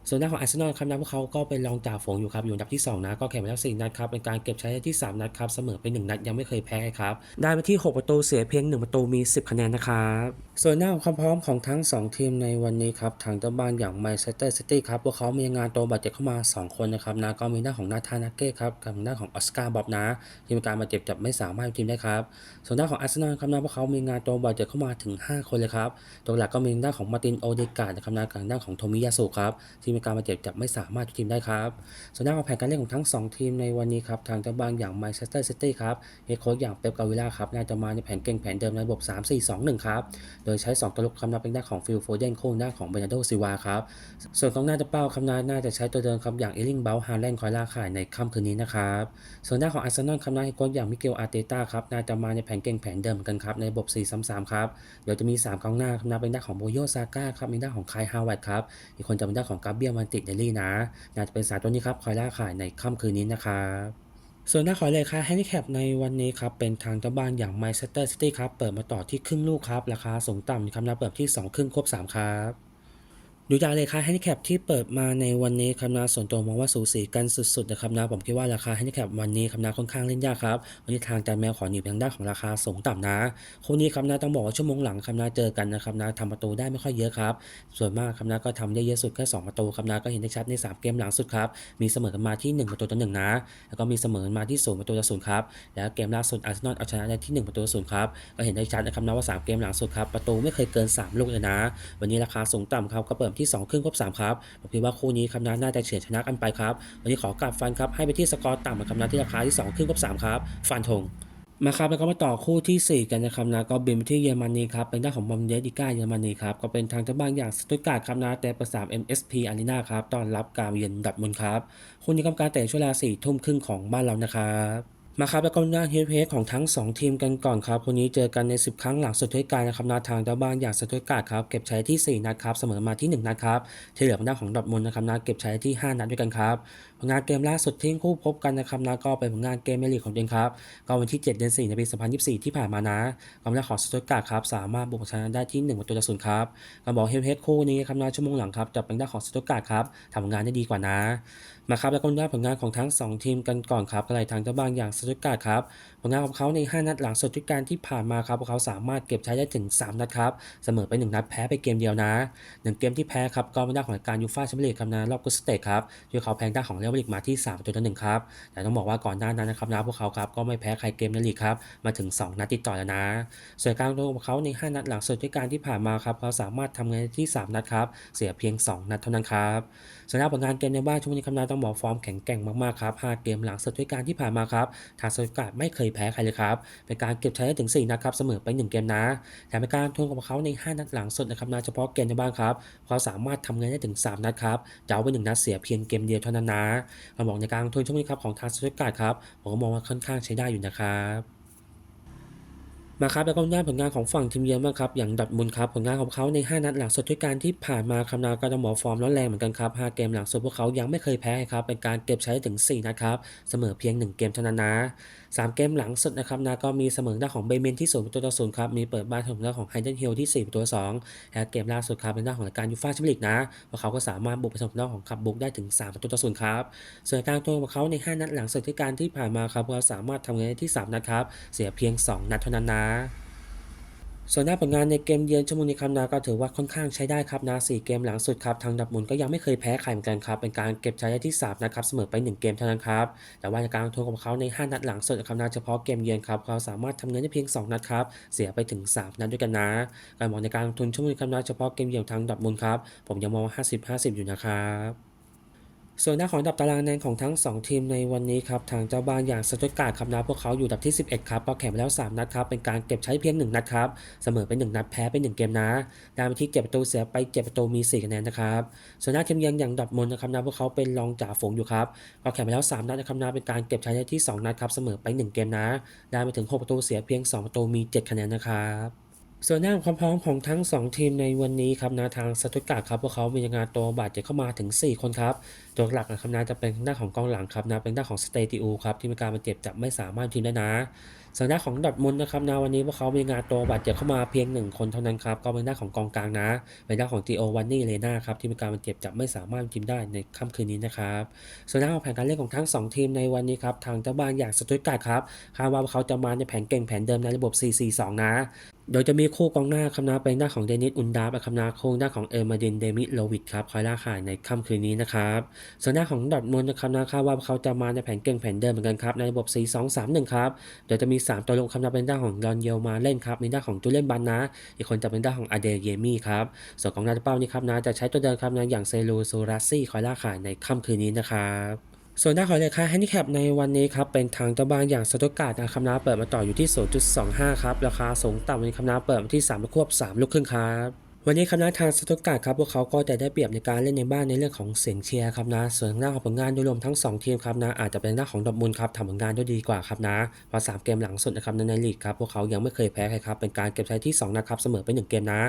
ส่วนหน้าของอาร์เซนอลครับนะพวกเขาก็เป็นรองจ่าฝูงอยู่ครับอยู่อันดับที่ 2 นะก็แข่งไปแล้ว 4 นัดครับเป็นการเก็บใช้ได้ที่ 3 นัดครับเสมอไป 1 นัดยังไม่เคยแพ้ครับได้มาที่ 6 ประตูเสียเพียง 1 ประตูมี 10 คะแนนนะครับส่วนหน้าของความพร้อมของทั้ง 2 ทีมในวันนี้ครับทางเจ้าบ้านอย่างแมนเชสเตอร์ซิตี้ครับพวกเขามีงานตัวบาดเจ็บเข้ามา 2 คนนะครับนะก็มีหน้าของนาธานาเก้ครับกับหน้าของออสการ์บอบนะที่มีการบาเจ็บจับไม่สามารถทีมได้ครับ ส่วนด้านของอาร์เซนอลครับนะพวกเขามีงานตัวบาดเจ็บเข้ามาถึง 5 คนเลยครับ ตัวหลักก็มีด้านของมาร์ตินโอเดกาดนะครับนะกับด้านของโทมิยาสุครับที่มีการบาเจ็บจับไม่สามารถทีมได้ครับ ส่วนด้านของแผนการเล่นของทั้ง 2 ทีมในวันนี้ครับทางเจ้าบ้านอย่างแมนเชสเตอร์ซิตี้ครับเฮดโค้ชอย่างเป๊ปกาวิล่าครับน่าจะมาในแผนเก่งแผนเดิมในระบบ 3-4-2-1 ครับโดยใช้ 2ตัวลุกคำนับเป็นด้านของฟิลโฟเดนโคู่ด้านของเบรนาโดซิวาครับส่วนกองหน้าจะเป้าคำนาน่าจะใช้ตัวเดิมครับอย่างเอลิงเบลฮาแลนด์คอยล่าข่ายในค่ำคืนนี้นะครับส่วนด้าของอาร์เซนอลคำนาเฮดโค้ชอย่างมิเกลอาร์เตต้าครับน่าจะมาในแผนเก่งแผนเดิมเหมือนกันครับในระบบ 4-3-3 ครับ เดี๋ยวจะมี 3กองหน้าครับนะเป็นด้านของโบโยซาก้าครับมีด้านของไคลฮาวเวิร์ดครับ อีกคนจะเป็นด้านของกาเบียมันติเดลี่นะ น่าจะเป็นสาตัวนี้ครับคอยล่าขายในค่ำคืนนี้นะครับส่วนหน้าขอเลยค่ะแฮนดิแคปในวันนี้ครับ เป็นทางเจ้าบ้านอย่างแมนเชสเตอร์ซิตี้ครับ เปิดมาต่อที่ครึ่งลูกครับ ราคาสูงต่ำครับนะเปิดที่ 2 ครึ่งครบ 3 ครับ ดูจากราคาแฮนดิแคปที่เปิดมาในวันนี้ครับนะส่วนตัวมองว่าสูสีกันสุดๆนะครับนะผมคิดว่าราคาแฮนดิแคปวันนี้ครับนะค่อนข้างเล่นยากครับวันนี้ทางจานแมวขอหนีไปทางด้านของราคาสูงต่ำนะคู่นี้ครับนะต้องบอกว่าชั่วโมงหลังครับนะเจอกันนะครับนะทำประตูได้ไม่ค่อยเยอะครับส่วนมากครับนะก็ทำได้เยอะสุดแค่สองประตูครับนะก็เห็นได้ชัดในสามเกมหลังสุดครับมีเสมอกันมาที่หนึ่งประตูต่อหนึ่งนะแล้วก็มีเสมอมาที่ศูนย์ประตูต่อศูนย์ครับแล้วเกมล่าสุดอาร์เซนอลเอาชนะได้ที่หนึ่งประตูต่อศูนย์ครับก็เห็นได้ชัดนะครับนะว่าสามเกมหลังสุดครับประตูไม่เคยเกินสามลูกเลยนะ วันนี้ราคาสูงต่ำครับก็เปิดที่ 2 ครึ่งครบ3ครับผมคิดว่าคู่นี้ครับนะน่าจะเฉือนชนะกันไปครับวันนี้ขอกลับฟันครับให้ไปที่สกอร์ต่ำนะครับนะที่ราคาที่2ครึ่งครบ3ครับฟันธงมาครับแล้วก็มาต่อคู่ทีสี่ 4 กันนะครับนะก็บินไปที่เยอรมนีครับเป็นด้านของบอมเดดิก้าเยอรมนีครับก็เป็นทางเจ้าบ้านอย่างสตุตการ์ดครับนะแต่ประสาม MSP Arena ครับต้อนรับการเยือนดับมุนครับคู่นี้กำการเตะช่วงเวลา4ทุ่มครึ่งของบ้านเรานะครับ มาครับแล้วก็หน้าเฮดเฮดของทั้ง 2 ทีมกันก่อนครับคนนี้เจอกันใน 10 ครั้งหลังสุดท้ายการนะครับนาทางเจ้าบ้านอย่างสตุตการ์ดครับเก็บใช้ที่ 4 นัดครับเสมอมาที่ 1 นัดครับที่เหลือเป็นหน้าของดอทมุนนะครับนาเก็บใช้ที่ 5 นัดด้วยกันครับผลงานเกมล่าสุดที่คู่พบกันนะครับนาก็เป็นผลงานเกมเมลีของเองครับก็วันที่ 7 เดือน4ในปี 2024 ที่ผ่านมานะกำลังของสตุตการ์ดครับสามารถบุกชนะได้ที่1ประตูต่อศูนย์ครับก็บอกเฮดเฮดคู่นี้ครับนาชั่วโมงหลังครับจะเป็นหน้าของสตุตการ์ดครับทำงานได้ดีกว่านะ มาครับแล้วก็ดูผลงานของทั้ง 2 ทีมกันก่อนครับก็เลยทางเจ้าบ้านอย่างสตุตการ์ดครับผลงานของเขาใน 5 นัดหลังสุดทุกการที่ผ่านมาครับพวกเขาสามารถเก็บใช้ได้ถึง 3 นัดครับเสมอไป 1 นัดแพ้ไปเกมเดียวนะหนึ่งเกมที่แพ้ครับก็เป็นด้านของการยูฟ่าแชมเปี้ยนลีกครับนะรอบกุสเตทครับที่เขาแพ้ด้านของเรอัลมาดริดมาที่3ประตูต่อหนึ่งครับแต่ต้องบอกว่าก่อนหน้านั้นนะครับนะพวกเขาครับก็ไม่แพ้ใครเกมในลีกครับมาถึง 2 นัดติดต่อแล้วนะส่วนการลงของเขาใน 5 นัดหลังสุดทุกการที่ผ่านมาครับเขาสามารถทำเงินที่ 3 นัดครับเสียเพียง 2 นัดเท่านั้นครับสำหรับผลงานเกมในบ้านช่วงนี้ครับนะต้องบอกฟอร์มแข็งแกร่งมากๆครับ5เกมหลังสุดทุกการที่ผ่านมาครับทางสการ์ดไม่เคยแพ้ใครเลยครับเป็นการเก็บใช้ได้ถึง4นัดครับเสมอไป 1 เกมนะแถมเป็นการทวงของเขาใน 5 นัดหลังสุดนะครับนะเฉพาะเกมในบ้านครับเขาสามารถทำเงินได้ถึง 3 นัดครับจะเอาไป1นัดเสียเพียงเกมเดียวเท่านั้นนะเราบอกในการทวงช่วงนี้ครับของทางสการ์ดครับผมก็มองว่าค่อนข้างใช้ได้อยู่นะครับ มาครับแล้วก็ด้านผลงานของฝั่งทีมเยือนบ้างครับอย่างดอทมุนครับผลงานของเขาใน 5 นัดหลังสุดด้วยการที่ผ่านมาคำนาก็ต้องบอฟอร์มร้อนแรงเหมือนกันครับ5เกมหลังสุดพวกเขายังไม่เคยแพ้ครับเป็นการเก็บใช้ถึง 4 นัดครับเสมอเพียง 1 เกมเท่านั้นนะ สามเกมหลังสุดนะครับนาก็มีเสมอด้าของเบเมนที่0ประตูต่อศูนย์ครับมีเปิดบ้านถึงด้าของไฮเดนฮิลที่4ประตูต่อสองและเกมล่าสุดครับเป็นด้าของการยูฟ่าแชมเปี้ยนลีกนะพวกเขาก็สามารถบุกไปถึงด้าของขับบุกได้ถึง 3 ประตูต่อศูนย์ครับส่วนการตัวของเขาใน 5 นัดหลังสุดที่การที่ผ่านมาครับพวกเขาสามารถทำเงินได้ที่ 3 นัดครับเสียเพียง 2 นัดเท่านั้นนะ ส่วนหน้าผลงานในเกมเยือนช่วโมงนี้ครับนาก็ถือว่าค่อนข้างใช้ได้ครับนาสี่เกมหลังสุดครับทางดับมุนก็ยังไม่เคยแพ้ใครเหมือนกันครับ เป็นการเก็บใช้ได้ที่ 3 นะครับ เสมอไป 1 เกมเท่านั้นครับ แต่ว่าในการทวงของเขาใน 5 นัดหลังสุดครับนาเฉพาะเกมเยือนครับเขาสามารถทำเงินได้เพียง 2 นัดครับ เสียไปถึง 3 นัดด้วยกันนะ การมองในการทุนช่วโมงนี้ครับนาเฉพาะเกมเยือนทางดับมุนครับผมยังมองว่า50-50 อยู่นะครับ ส่วนหน้าของดับตารางแนนของทั้ง 2 ทีมในวันนี้ครับทางเจ้าบ้านอย่างสตุตการ์ดครับนะพวกเขาอยู่ดับที่ 11 ครับก็แข่งไปแล้ว 3 นัดครับเป็นการเก็บใช้เพียง 1 นัดครับเสมอไป1นัดแพ้ไป1เกมนะด้ไปที่เก็บประตูเสียไปเก็บประตูมี4คะแนนนะครับส่วนหน้าทีมเยือนอย่างดอร์ทมุนด์นะครับนะพวกเขาเป็นรองจ่าฝูงอยู่ครับก็แข่งไปแล้ว 3 นัดนะครับนะเป็นการเก็บใช้ได้ที่ 2 นัดครับเสมอไป 1 เกมนะได้ไปถึง 6 ประตูเสียเพียง 2 ประตูมี 7 คะแนนนะครับส่วนหน้าความพร้อมของทั้ง 2 ทีมในวันนี้ครับนะทางสตุตการ์ดครับพวกเขามีงานตัวบาดเจ็บเข้ามาถึง 4 คนครับ ตัวหลักนะครับนะจะเป็นหน้านของกองหลังครับนะเป็นหน้านของสเตติอูครับที่มีการบาเจ็บจะไม่สามารถทีมได้นะส่วนหน้านของดอทมุนด์นะครับนะวันนี้พวกเขามีงานตัวบาดเจ็บเข้ามาเพียง1คนเท่านั้นครับก็เป็นหน้านของกองกลางนะเป็นหน้านของจีโอวันนี่เลนาครับที่มีการบาเจ็บจะไม่สามารถทีมได้ในค่ำคืนนี้นะครับส่วนหน้านของแผนการเล่นของทั้ง 2 ทีมในวันนี้ครับทางเจ้าบ้านอย่างสตุตการ์ดครับคาดว่าพวกเขาจะมาในแผนเก่งแผนเดิมในระบบ 4-4-2 นะโดยจะมีคู่กองหน้าคำนาเป็นหน้านของเดนิสอุนดาบและคำนาคู่หน้าของเอร์มาดินเดมิโลวิดครับคอยล่าขายในค่ำคืนนี้นะครับส่วนหน้าของดอทมุนด์นะครับนะคาดว่าเขาจะมาในแผนเก่งแผนเดิมเหมือนกันครับในระบบ 4-2-3-1 ครับโดยจะมี 3 ตัวลงคำนาเป็นด้านของดอนเยลมาเล่นครับในด้านของจูเลียนบันนะอีกคนจะเป็นด้านของอเดเยมี่ครับส่วนของนาตัวเป้านี่ครับนะจะใช้ตัวเดิมครับนะอย่างเซลูซูราซี่คอยล่าขายในค่ำคืนนี้นะครับส่วนหน้าของราคาแฮนดิแคปในวันนี้ครับเป็นทางเจ้าบ้านอย่างสตุการ์ดนะครับนะเปิดมาต่ออยู่ที่ 0.25 ครับ ราคาสูงต่ำวันครับนะเปิดมาที่3ลูกควบ3ลูกครึ่งครับ วันนี้ครับนะทางสตุตการ์ดครับพวกเขาก็จะได้เปรียบในการเล่นในบ้านในเรื่องของเสียงเชียร์ครับนะ ส่วนหน้าของผลงานโดยรวมทั้ง 2 ทีมครับนะอาจจะเป็นหน้าของดอร์ทมุนด์ครับทำผลงานได้ดีกว่าครับนะเพราะสามเกมหลังสุดนะครับในในลีกครับพวกเขายังไม่เคยแพ้ใครครับเป็นการเก็บใช้ที่2นัดครับเสมอไป1เกมนะ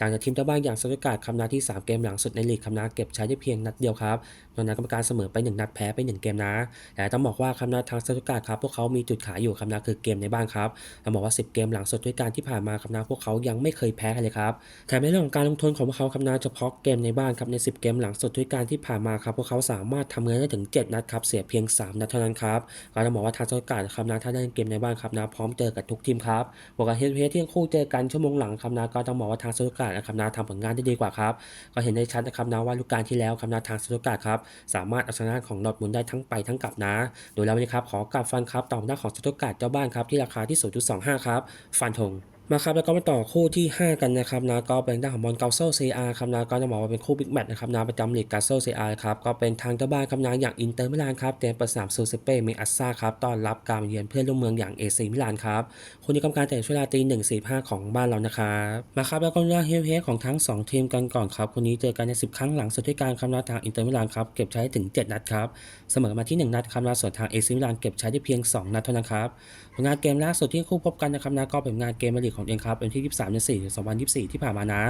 ต่างจากทีมเจ้าบ้านอย่างสตุตการ์ดครับนะที่ 3 เกมหลังสุดในลีกครับนะเก็บใช้ได้เพียงนัดเดียวครับนอกนั้นกรรมการเสมอไป 1 นัดแพ้ไป 1 เกมนะ แต่ต้องบอกว่าครับนะทางสตุตการ์ดครับพวกเขามีจุดขายอยู่ครับนะคือเกมในบ้านครับต้องบอกว่า 10 เกมหลังสุดด้วยการที่ผ่านมาครับนะพวกเขายังไม่เคยแพ้ใครเลยครับแถมในเรื่องของการลงทุนของพวกเขาครับนะเฉพาะเกมในบ้านครับใน 10 เกมหลังสุดทุกการที่ผ่านมาครับพวกเขาสามารถทำเงินได้ถึง 7 นัดครับเสียเพียง 3 นัดเท่านั้นครับก็ต้องบอกว่าทางโซกาดครับนะถ้าเล่นเกมในบ้านครับนะพร้อมเจอกับทุกทีมครับบวกกับเฮดเฮดที่ทั้งคู่เจอกันชั่วโมงหลังครับนะก็ต้องบอกว่าทางโซกาดนะครับนะทำผลงานได้ดีกว่าครับก็เห็นได้ชัดนะครับนะว่าลูกการที่แล้วครับนะทางโซกาดครับสามารถเอาชนะของดอทมุนได้ทั้งไปทั้งกลับนะโดยแล้ววันนี้ครับขอกลับฟันครับต่อหน้าของโซกาดเจ้าบ้านครับที่ราคาที่ 0.25 ครับฟันธง มาครับแล้วก็มาต่อคู่ที่ 5 กันนะครับนะก็เป็นด้านของบอลเกาโซซีอาร์ครับนะก็จะบอกว่าเป็นคู่บิ๊กแมตช์นะครับนะประจำลีกเกาโซซีอาร์ครับก็เป็นทางเจ้าบ้านครับนะอย่างอินเตอร์มิลานครับเตรียมปิดสามซูเซเป้เมอัสซาครับต้อนรับการเยือนเพื่อนร่วมเมืองอย่างเอซีมิลานครับคู่นี้กำการแต่งช่วงเวลาตีหนึ่งสี่ห้าของบ้านเรานะครับมาครับแล้วก็เรื่องเฮเฮของทั้ง 2 ทีมกันก่อนครับคู่นี้เจอกันใน10ครั้งหลังสุดด้วยการคำนาทางอินเตอร์มิลานครับเก็บใช้ถึง 7 นัดครับเสมอมาที่ 1 นัดครับนะส่วนทางเอซีมิลานเก็บใช้ได้เพียง 2 นัดเท่านั้นครับผลงานเกมล่าสุดที่คู่พบกันนะครับนะก็เป็นงานเกมมาลีกของเองครับเป็นที่ 23เดือน4 2024 ที่ผ่านมานะ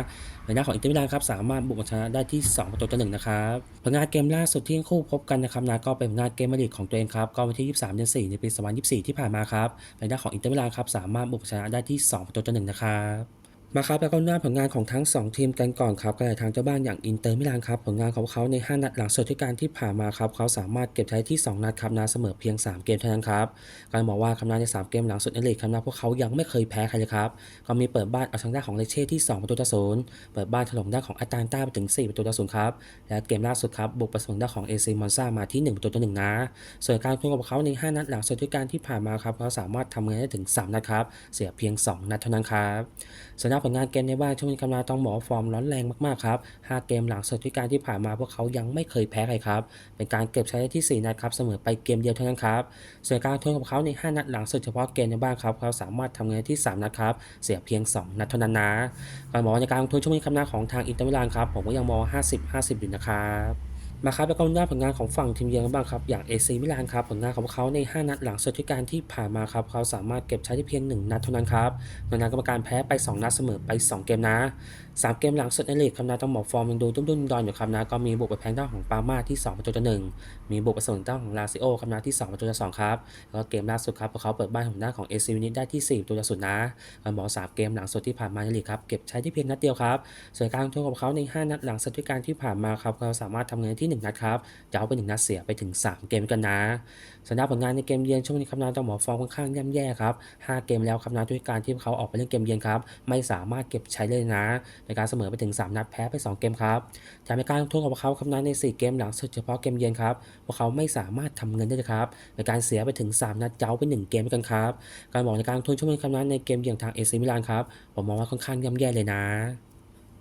ในหน้าของอินเตอร์มิลานครับสามารถบุกชนะได้ที่ 2 ประตูต่อหนึ่งนะครับผลงานเกมล่าสุดที่คู่พบกันนะครับนะก็เป็นผลงานเกมมาลีกของตัวเองครับก็วันที่ 23เดือน4 ในปี 2024 ที่ผ่านมาครับในหน้าของอินเตอร์มิลานครับสามารถบุกชนะได้ที่ 2 ประตูต่อหนึ่งนะครับ มาครับแล้วก็หน้าผลงานของทั้ง 2 ทีมกันก่อนครับก็เลยทางเจ้าบ้านอย่างอินเตอร์มิลานครับผลงานของเขาใน 5 นัดหลังสุดที่การที่ผ่านมาครับเขาสามารถเก็บใช้ที่ 2 นัดครับนะเสมอเพียง 3 เกมเท่านั้นครับการบอกว่าคำนาใน 3 เกมหลังสุดในลีกคำนาพวกเขายังไม่เคยแพ้ใครเลยครับก็มีเปิดบ้านเอาชนะด้านของเลเช่ที่2ประตูต่อศูนย์เปิดบ้านถล่มด้านของอาตาลต้าไปถึง 4 ประตูต่อศูนย์ครับและเกมล่าสุดครับบุกไปสวนด้านของเอซีมอนซามาที่ 1 ประตูต่อหนึ่งนะส่วนการคุ้ของเขาใน 5 นัดหลังสุดที่การที่ผ่านมาครับเขาสามารถทำเงินได้ถึง 3 นัดครับเสียเพียง 2 นัดเท่านั้นครับ ส่วนด้านผลงานเกมในบ้านช่วงนี้คำนาต้องบอกฟอร์มร้อนแรงมากๆครับ5เกมหลังสุดที่การที่ผ่านมาพวกเขายังไม่เคยแพ้ใครครับ เป็นการเก็บใช้ได้ที่ 4 นัดครับเสมอไปเกมเดียวเท่านั้นครับส่วนการทวนของเขาใน 5 นัดหลังสุดเฉพาะเกมในบ้านครับเขาสามารถทำเงินที่ 3 นัดครับเสียเพียง 2 นัดเท่านั้นนะการบอกว่าในการลงทุนช่วงนี้คำนาของทางอินเตอร์มิลานครับผมก็ยังมอง 50 50 อยู่นะครับ มาครับแล้วก็หน้าผลงานของฝั่งทีมเยือนกันบ้างครับอย่างเอซีมิลานครับผลงานของพวกเขาใน 5 นัดหลังสุดที่การที่ผ่านมาครับเขาสามารถเก็บใช้ได้เพียง 1 นัดเท่านั้นครับดังนั้นกรรมการแพ้ไป 2 นัดเสมอไป 2 เกมนะ 3 เกมหลังสุดในลีกครับนะต้องบอกฟอร์มยังดูตุ้มๆดอนอยู่ครับนะก็มีบุกไปแพ้ด้าของปามาที่2ประตูต่อหนึ่งมีบุกไปเส่วนด้าของลาซิโอครับนะที่2ประตูต่อสองครับแล้วก็เกมล่าสุดครับพวกเขาเปิดบ้านของด้าของเอซีวินิตได้ที่4ประตูต่อศูนย์นะการบอกสามเกมหลังสุดที่ผ่านมาในลีกครับเก็บใช้ได้เพียงนัดเดียวครับส่วนการลงทุนของเขาใน 5 นัดหลังสุดที่การที่ผ่านมาครับเขาสามารถทำเงินที่1นัดครับจะเอาไป1นัดเสียไปถึง 3 เกมกันนะส่วนด้านผลงานในเกมเยือนช่วงนี้ครับนะต้องบอฟอร์มค่อนข้างย่ำแย่ครับ5เกมแล้วครับนด้วยการที่เขาออกไปเล่นเกมเยือนครับไม่สามารถเก็บใช้เลยนะ ในการเสมอไปถึง 3 นัดแพ้ไป 2 เกมครับแถมในการทุนของเขาครับนใน 4 เกมหลังสุดเฉพาะเกมเยือนครับพวกเขาไม่สามารถทำเงินได้เลยครับในการเสียไปถึง 3 นัดเจ้าไป 1 เกมกันครับการบอกในการทุนช่วงนี้ครับนในเกมเยือนทางเอซิมิลานครับผมมองว่าค่อนข้างย่ำแย่เลยนะ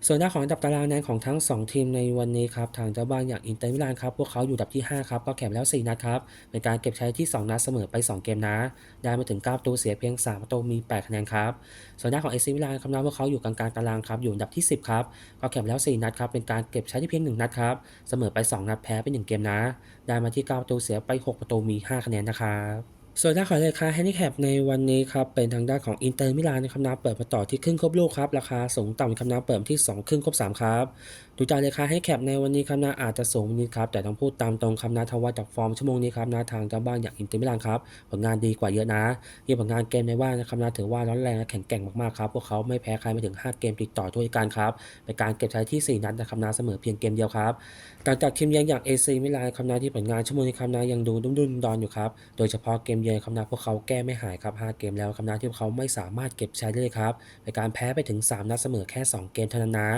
ส่วนด้านของอันดับตารางคะแนของทั้ง 2 ทีมในวันนี้ครับทางเจ้าบ้านอย่างอินเตอร์มิลานครับพวกเขาอยู่อันดับที่ 5 ครับ ก็แข่งแล้ว 4 นัดครับเป็นการเก็บใช้ที่ 2 นัดเสมอไป 2 เกมนะ ได้มาถึง 9 ประตูเสียเพียง 3 ประตูมี 8 คะแนนครับ ส่วนด้านของเอซิมิลานครับนะพวกเขาอยู่กลางๆตารางครับอยู่อันดับที่ 10 ครับก็แข่งแล้ว 4 นัดครับเป็นการเก็บใช้ที่เพียง 1 นัดครับเสมอไป 2 นัดแพ้ไป1เกมนะ ได้มาที่ 9 ประตูเสียไป 6 ประตูมี 5 คะแนนนะครับ ส่วนด้านของราคาแฮนดิแคปในวันนี้ครับเป็นทางด้านของอินเตอร์มิลานนะครับนะเปิดมาต่อที่ครึ่งครบลูกครับราคาสูงต่ำครับนะเปิดที่ 2 ครึ่งครบ3ครับดูจากราคาให้แคปในวันนี้ครับนะอาจจะสูงนิดครับแต่ต้องพูดตามตรงครับนะทว่าจากฟอร์มชั่วโมงนี้ครับนะทางเจ้าบ้านอย่างอินเตอร์มิลานครับผลงานดีกว่าเยอะนะยี่ผลงานเกมในบ้านนะครับนะถือว่าร้อนแรงและแข็งแกร่งมากๆครับพวกเขาไม่แพ้ใครมาถึง 5 เกมติดต่อด้วยกันครับเป็นการเก็บใช้ที่ 4 นัดนะครับนะเสมอเพียงเกมเดียวครับต่างจากทีมเยือนอย่างเอซีมิลานครับนะที่ผลงานชั่วโมงนี้ครับนะยังดูดุนๆดอนอยู่ครับโดยเฉพาะเกมเยือนครับนะพวกเขาแก้ไม่หายครับ 5 เกมแล้วครับนะที่พวกเขาไม่สามารถเก็บใช้ได้เลยครับในการแพ้ไปถึง 3 นัดเสมอแค่ 2 เกมเท่านั้นนะ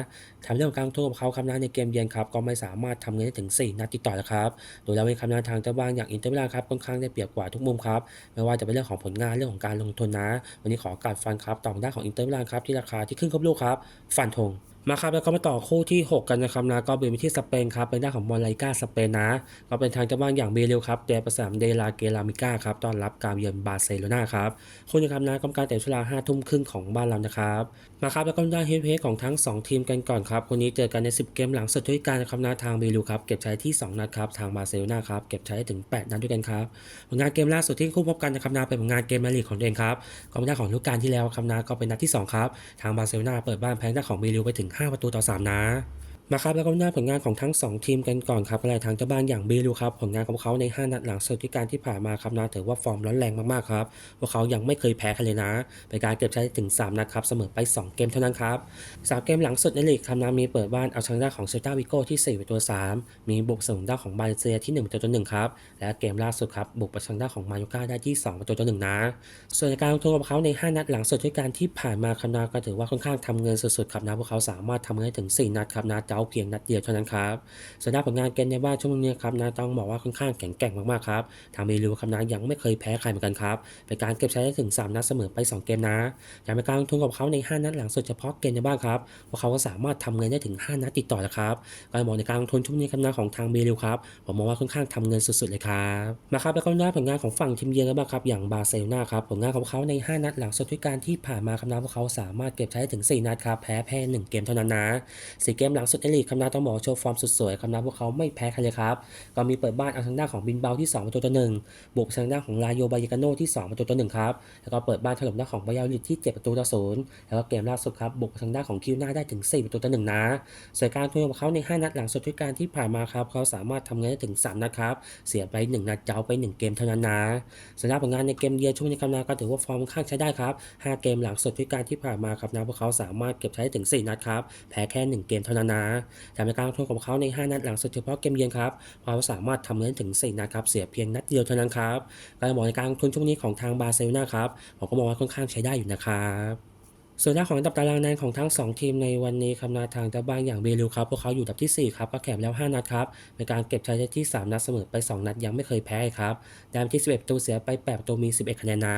ทำเรื่องการลงทุนของเขาครับนะในเกมเยือนครับก็ไม่สามารถทำเงินได้ถึง 4 นัดติดต่อแล้วครับโดยแล้วในคำนวณทางเจ้าบ้านอย่างอินเตอร์มิลานครับค่อนข้างได้เปรียบกว่าทุกมุมครับไม่ว่าจะเป็นเรื่องของผลงานเรื่องของการลงทุนนะ วันนี้ขอการฟันครับต่อด้านของอินเตอร์มิลานครับที่ราคาที่ขึ้นครบลูกครับฟันธงมาครับแล้วก็มาต่อคู่ที่ 6 กันนะครับนะก็เป็นไปที่สเปนครับเป็นด้านของบอลไลกาสเปนนะก็เป็นทางเจ้าบ้านอย่างเบเรลครับเดประสามเดลาเกลามิก้าครับต้อนรับการเยือนบาร์เซโลนาครับคู่นี้ครับนะกำการแต่งเวลาห้าทุ่มครึ่งของบ้านเรานะครับมาครับแล้วก็ด้านเฮดเฮดของทั้ง 2 ทีมกันก่อนครับคนนี้เจอกันใน 10 เกมหลังสุดด้วยกันนะครับนะทางเบลูครับเก็บใช้ที่ 2 นัดครับทางบาร์เซโลนาครับเก็บใช้ถึง 8 นัดด้วยกันครับผลงานเกมล่าสุดที่คู่พบกันนะครับนะเป็นผลงานเกมมาลีกของตัวเองครับก็เป็นด้าของฤดูกาลที่แล้วครับนะก็เป็นนัดที่สองครับ ทางบาร์เซโลนาเปิดบ้านแพ้หน้าของเบลูไปถึงห้าประตูต่อสาม นัดมาครับแล้วก็หน้าผลงานของทั้ง 2 ทีมกันก่อนครับอะไรทางเจ้าบ้านอย่างบีลูครับผลงานของเขาใน 5 นัดหลังสุดที่การที่ผ่านมาครับนะถือว่าฟอร์มร้อนแรงมากๆครับพวกเขายังไม่เคยแพ้ใครเลยนะเป็นการเก็บใช้ถึง 3 นัดครับเสมอไป 2 เกมเท่านั้นครับสามเกมหลังสุดในลีกครับนะมีเปิดบ้านเอาชนะของเซลตาวิโก้ที่4ประตู3มีบุกเสมอด้าของบาเลเซียที่1ประตูต่อ1ครับและเกมล่าสุดครับบุกไปชนะของมาโยก้าได้ที่ 2 ประตูต่อ1นะ ส่วนการลงทุนของเขาใน 5 นัดหลังสุดด้วยการที่ผ่านมาครับนะก็ถือว่าค่อนข้างทำเงินสุดๆครับนะพวกเขาสามารถทำเงินถึง 4 นัดครับนะจาเพียงนัดเดียวเท่านั้นครับส่วนด้านผลงานเกมในบ้านช่วงนี้ครับนะต้องบอกว่าค่อนข้างแข็งแกร่งมากๆครับทางเมรูครับนะยังไม่เคยแพ้ใครเหมือนกันครับเป็นการเก็บใช้ได้ถึง 3 นัดเสมอไป 2 เกมนะอย่างในการลงทุนกับเขาใน 5 นัดหลังสุดเฉพาะเกมในบ้านครับพวกเขาก็สามารถทำเงินได้ถึง 5 นัดติดต่อแล้วครับการมองในการลงทุนช่วงนี้ครับนะของทางเมรูครับผมมองว่าค่อนข้างทำเงินสุดๆเลยครับมาครับแล้วก็ด้าผลงานของฝั่งทีมเยือนกันบ้างครับอย่างบาร์เซโลนาครับผลงานของเขาใน 5 นัดหลังสุดด้วยการที่ผ่านมาครับนะพวกเขาสามารถเก็บใช้ได้ถึง 4 นัดครับแพ้แพ้1เกมเท่านั้นนะสี่เกมหลังสุดในลีกครับนะต้องบอกโชว์ฟอร์มสุดสวยครับนะพวกเขาไม่แพ้ใครเลยครับ ก็มีเปิดบ้านเอาทางด้านของบินเบาที่2ประตูต่อ1บุกทางด้านของลาโยบายกาโนที่2ประตูต่อ1ครับ แล้วก็เปิดบ้านถล่มด้านของบายาลิดที่7ประตูต่อ0แล้วก็เกมล่าสุดครับบุกทางด้านของคิวหน้าได้ถึง 4 ประตูต่อ1นะส่วนการทุนของเขาใน 5 นัดหลังสุดด้วยการที่ผ่านมาครับเขาสามารถทำเงินได้ถึง 3 นัดครับเสียไป 1 นัดเจ้าไป 1 เกมเท่านั้นนะสำหรับผลงานในเกมเยือนช่วงนี้ครับนะก็ถือว่าฟอร์มค่อนข้างใช้ได้ครับ5เกมหลังสุดด้วยการที่ผ่านมาครับนะพวกเขาสามารถเก็บใช้ถึง 4 นัดครับแพ้แค่ 1 เกมเท่านั้นนะแต่ในการลงทุนของเขาใน 5 นัดหลังสุดเฉพาะเกมเยือนครับเขาสามารถทำเงินถึง 4 นัดครับ เสียเพียงนัดเดียวเท่านั้นครับ การมองในการลงทุนช่วงนี้ของทางบาร์เซโลนาครับ ผมก็มองว่าค่อนข้างใช้ได้อยู่นะครับ ส่วนหน้านของอันดับตารางคะแนของทั้ง 2 ทีมในวันนี้ครับนาทางเจ้าบ้านอย่างเบลูครับพวกเขาอยู่อันดับทีสี่ 4 ครับก็แข่งแล้ว 5 นัดครับในการเก็บชัยได้ที่ 3 นัดเสมอไป 2 นัดยังไม่เคยแพ้ครับแต้มที่ 11 ประตูเสียไป 8 ประตูมี 11 คะแนนนะ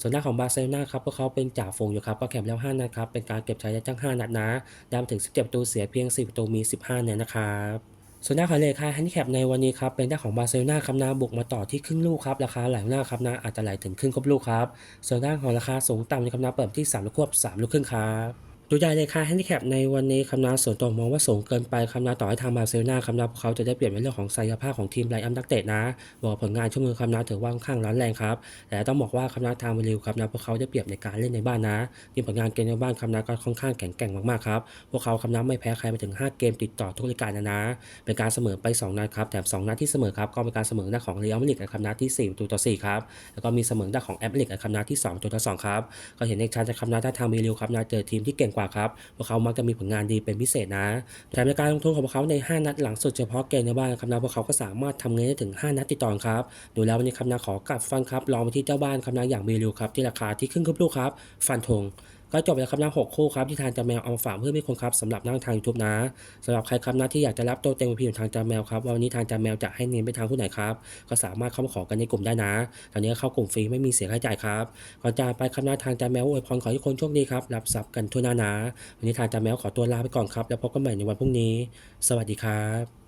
ส่วนหน้านของบาร์เซโลนาครับพวกเขาเป็นจ่าฝูงอยู่ครับก็แข่งแล้ว 5 นัดครับเป็นการเก็บชัยได้ทั้ง 5 นัดนะแต้มถึง 17 ประตูเสียเพียง 4 ประตูมี 15คะแนนนะครับ ส่วนหน้านของเลขาแฮนดิแคปในวันนี้ครับเป็นหน้านของบาร์เซโลนาครับนาบุกมาต่อที่ครึ่งลูกครับราคาไหลหน้าครับนะอาจจะไหลถึงครึ่งครบลูกครับส่วนด้านของราคาสูงต่ำในคำนาเปิดที่3ลูกควบ3ลูกครึ่งครับ ดูใหญ่เลยค่ะแฮนดิแคปในวันนี้คำนาส่วนตัวมองว่าสูงเกินไปคำนาต่อให้ทางบาเซลนาคำนาพวกเขาจะได้เปลี่ยนในเรื่องของศักยภาพของทีมไลอัมนักเตะนะบอกผลงานช่วงมือคำนาถือว่าค่อนข้างร้อนแรงครับแต่ต้องบอกว่าคำนาทางเวลิวครับนะพวกเขาได้เปรียบในการเล่นในบ้านนะทีมผลงานเกมในบ้านคำนาก็ค่อนข้างแข็งแกร่งมากๆครับพวกเขาคำนาไม่แพ้ใครมาถึง 5 เกมติดต่อทุกรายการนะนะเป็นการเสมอไป 2นัดครับแต่สองนัดที่เสมอครับก็เป็นการเสมอหน้าของเรอัลมาดริดกับคำนาที่4ประตูต่อ4ครับแล้วก็มีเสมอหน้าของแอปลิกกับคำนาที่2ประตูต่อ2ครับก็เห็นในชัดจากคำนาถ้าทางเวลิวครับนะเจอทีมที่เก่งกว่าครับ พวกเขามักจะมีผลงานดีเป็นพิเศษนะแถมในการลงทุนของพวกเขาใน 5 นัดหลังสุดเฉพาะเกมในบ้านครับนะพวกเขาก็สามารถทำเงินได้ถึง 5 นัดติดต่อครับ ดูแล้ววันนี้ครับนะขอกัดฟันครับลองไปที่เจ้าบ้านครับนะอย่างเบลูครับที่ราคาที่ครึ่งครึ่งลูกครับ ฟันธง ก็จบแล้วครับนะหกคู่ครับที่ทางจาแมวเอามาฝากเพื่อนไม่คนครับสำหรับนั่งทางยูทูบนะสำหรับใครครับนะที่อยากจะรับตัวเต็มพีของทางจาแมวครับวันนี้ทางจาแมวจะให้เน้นไปทางผู้ไหนครับก็สามารถเข้ามาขอกันในกลุ่มได้นะตอนนี้เข้ากลุ่มฟรีไม่มีเสียค่าใช้จ่ายครับก่อนจะไปครับนะทางจาแมวอวยพรขอให้ทุกคนโชคดีครับรับทรัพย์กันทั่วหน้านะวันนี้ทางจาแมวขอตัวลาไปก่อนครับแล้วพบกันใหม่ในวันพรุ่งนี้ สวัสดีครับ